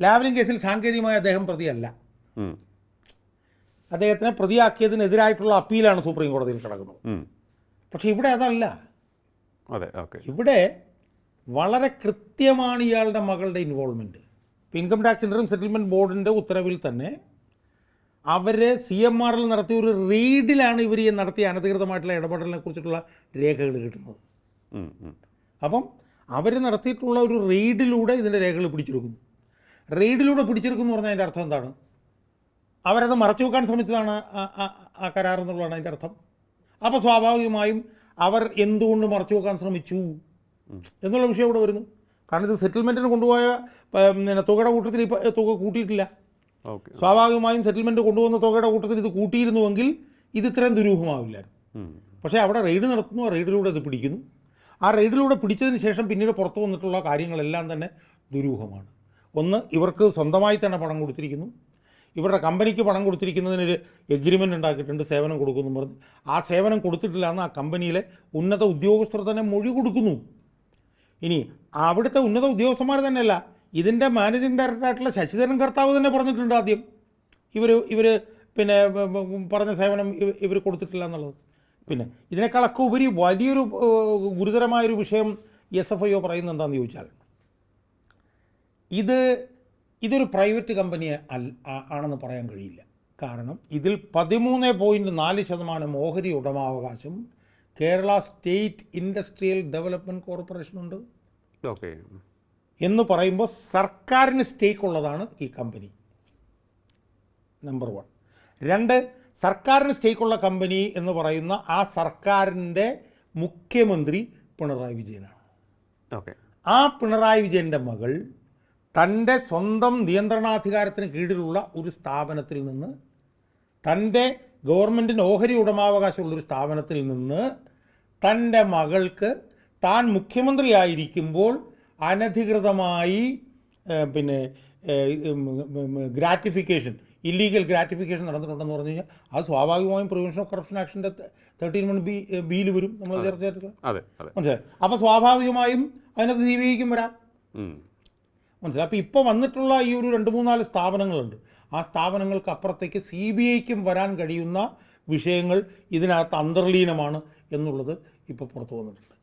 Lavalin കേസിൽ സാങ്കേതികമായി അദ്ദേഹം പ്രതിയല്ല. അദ്ദേഹത്തിനെ പ്രതിയാക്കിയതിനെതിരായിട്ടുള്ള അപ്പീലാണ് സുപ്രീം കോടതിയിൽ കിടക്കുന്നത്. പക്ഷെ ഇവിടെ അതല്ല. അതെ ഓക്കെ. ഇവിടെ വളരെ കൃത്യമാണ് ഇയാളുടെ മകളുടെ involvement income tax income settlement ബോർഡിന്റെ ഉത്തരവിൽ തന്നെ അവർ സി എം ആറിൽ നടത്തിയ ഒരു റെയ്ഡിലാണ് ഇവർ ഈ നടത്തിയ അനധികൃതമായിട്ടുള്ള ഇടപെടലിനെ കുറിച്ചിട്ടുള്ള രേഖകൾ കിട്ടുന്നത്. അപ്പം അവർ നടത്തിയിട്ടുള്ള ഒരു റെയ്ഡിലൂടെ ഇതിന്റെ രേഖകൾ പിടിച്ചെടുക്കുന്നു. റെയ്ഡിലൂടെ പിടിച്ചെടുക്കുന്നു എന്ന് പറഞ്ഞാൽ അതിന്റെ അർത്ഥം എന്താണ്? അവരത് മറച്ചു വെക്കാൻ ശ്രമിച്ചതാണ് ആ- കരാർ എന്നുള്ളതാണ് അതിന്റെ അർത്ഥം. അപ്പോൾ സ്വാഭാവികമായും അവർ എന്തുകൊണ്ട് മറച്ചു വെക്കാൻ ശ്രമിച്ചു എന്നുള്ള വിഷയം ഇവിടെ വരുന്നു. കാരണം ഇത് സെറ്റിൽമെന്റിന് കൊണ്ടുപോയ പിന്നെ തുകയുടെ കൂട്ടത്തിൽ ഇപ്പോൾ തുക കൂട്ടിയിട്ടില്ല. ഓക്കെ. സ്വാഭാവികമായും സെറ്റിൽമെന്റ് കൊണ്ടുവന്ന തുകയുടെ കൂട്ടത്തിൽ ഇത് കൂട്ടിയിരുന്നുവെങ്കിൽ ഇത് ഇത്രയും ദുരൂഹമാവില്ലായിരുന്നു. പക്ഷേ അവിടെ റെയ്ഡ് നടത്തുന്നു ആ റെയ്ഡിലൂടെ അത് പിടിക്കുന്നു. ആ റെയ്ഡിലൂടെ പിടിച്ചതിന് ശേഷം പിന്നീട് പുറത്തു വന്നിട്ടുള്ള കാര്യങ്ങളെല്ലാം തന്നെ ദുരൂഹമാണ്. ഒന്ന് ഇവർക്ക് സ്വന്തമായി തന്നെ പണം കൊടുത്തിരിക്കുന്നു. ഇവരുടെ കമ്പനിക്ക് പണം കൊടുത്തിരിക്കുന്നതിനൊരു എഗ്രിമെന്റ് ഉണ്ടാക്കിയിട്ടുണ്ട് സേവനം കൊടുക്കുന്നു. പറഞ്ഞ് ആ സേവനം കൊടുത്തിട്ടില്ല എന്ന് ആ കമ്പനിയിലെ ഉന്നത ഉദ്യോഗസ്ഥർ തന്നെ മൊഴി കൊടുക്കുന്നു. ഇനി അവിടുത്തെ ഉന്നത ഉദ്യോഗസ്ഥന്മാർ തന്നെയല്ല ഇതിന്റെ മാനേജിംഗ് ഡയറക്ടറായിട്ടുള്ള ശശിധരൻ കർത്താവ് തന്നെ പറഞ്ഞിട്ടുണ്ട് ആദ്യം. ഇവർ ഇവർ പിന്നെ പറഞ്ഞ സേവനം ഇവർ കൊടുത്തിട്ടില്ല എന്നുള്ളത്. പിന്നെ ഇതിനേക്കാളൊക്കെ ഉപരി വലിയൊരു ഗുരുതരമായൊരു വിഷയം എസ് എഫ് ഐ ഒ പറയുന്നത് എന്താണെന്ന് ചോദിച്ചാൽ ഇത് ഇതൊരു പ്രൈവറ്റ് കമ്പനി ആണെന്ന് പറയാൻ കഴിയില്ല. കാരണം ഇതിൽ പതിമൂന്ന് പോയിന്റ് നാല് ശതമാനം ഓഹരി ഉടമാവകാശം കേരള സ്റ്റേറ്റ് ഇൻഡസ്ട്രിയൽ ഡെവലപ്മെന്റ് കോർപ്പറേഷനുണ്ട്. ഓക്കെ. എന്ന് പറയുമ്പോൾ സർക്കാരിന് സ്റ്റേക്ക് ഉള്ളതാണ് ഈ കമ്പനി. Number one. രണ്ട് സർക്കാരിന് സ്റ്റേക്കുള്ള കമ്പനി എന്ന് പറയുന്ന ആ സർക്കാരിന്റെ മുഖ്യമന്ത്രി പിണറായി വിജയനാണ്. ഓക്കെ. ആ പിണറായി വിജയന്റെ മകൾ തന്റെ സ്വന്തം നിയന്ത്രണാധികാരത്തിന് കീഴിലുള്ള ഒരു സ്ഥാപനത്തിൽ നിന്ന് തന്റെ ഗവൺമെന്റിന് ഓഹരി ഉടമാവകാശമുള്ളൊരു സ്ഥാപനത്തിൽ നിന്ന് തന്റെ മകൾക്ക് താൻ മുഖ്യമന്ത്രിയായിരിക്കുമ്പോൾ അനധികൃതമായി പിന്നെ ഗ്രാറ്റിഫിക്കേഷൻ ഇല്ലീഗൽ ഗ്രാറ്റിഫിക്കേഷൻ നടന്നിട്ടുണ്ടെന്ന് പറഞ്ഞു കഴിഞ്ഞാൽ അത് സ്വാഭാവികമായും പ്രിവെൻഷൻ ഓഫ് കറപ്ഷൻ ആക്ഷന്റെ തേർട്ടീൻ വൺ ബി ബിയിൽ വരും നമ്മൾ ചർച്ച ചെയ്തിട്ടുള്ള അതെ അതെ. മനസ്സിലായി? അപ്പോൾ സ്വാഭാവികമായും അതിനകത്ത് സി ബി ഐക്കും വരാം. മനസ്സിലായി? അപ്പോൾ ഇപ്പോൾ വന്നിട്ടുള്ള ഈ ഒരു രണ്ട് മൂന്നാൽ സ്ഥാപനങ്ങളുണ്ട്. ആ സ്ഥാപനങ്ങൾക്ക് അപ്പുറത്തേക്ക് സി ബി ഐക്കും വരാൻ കഴിയുന്ന വിഷയങ്ങൾ ഇതിനകത്ത് അന്തർലീനമാണ് എന്നുള്ളത് ഇപ്പോൾ പുറത്തു വന്നിട്ടുണ്ട്.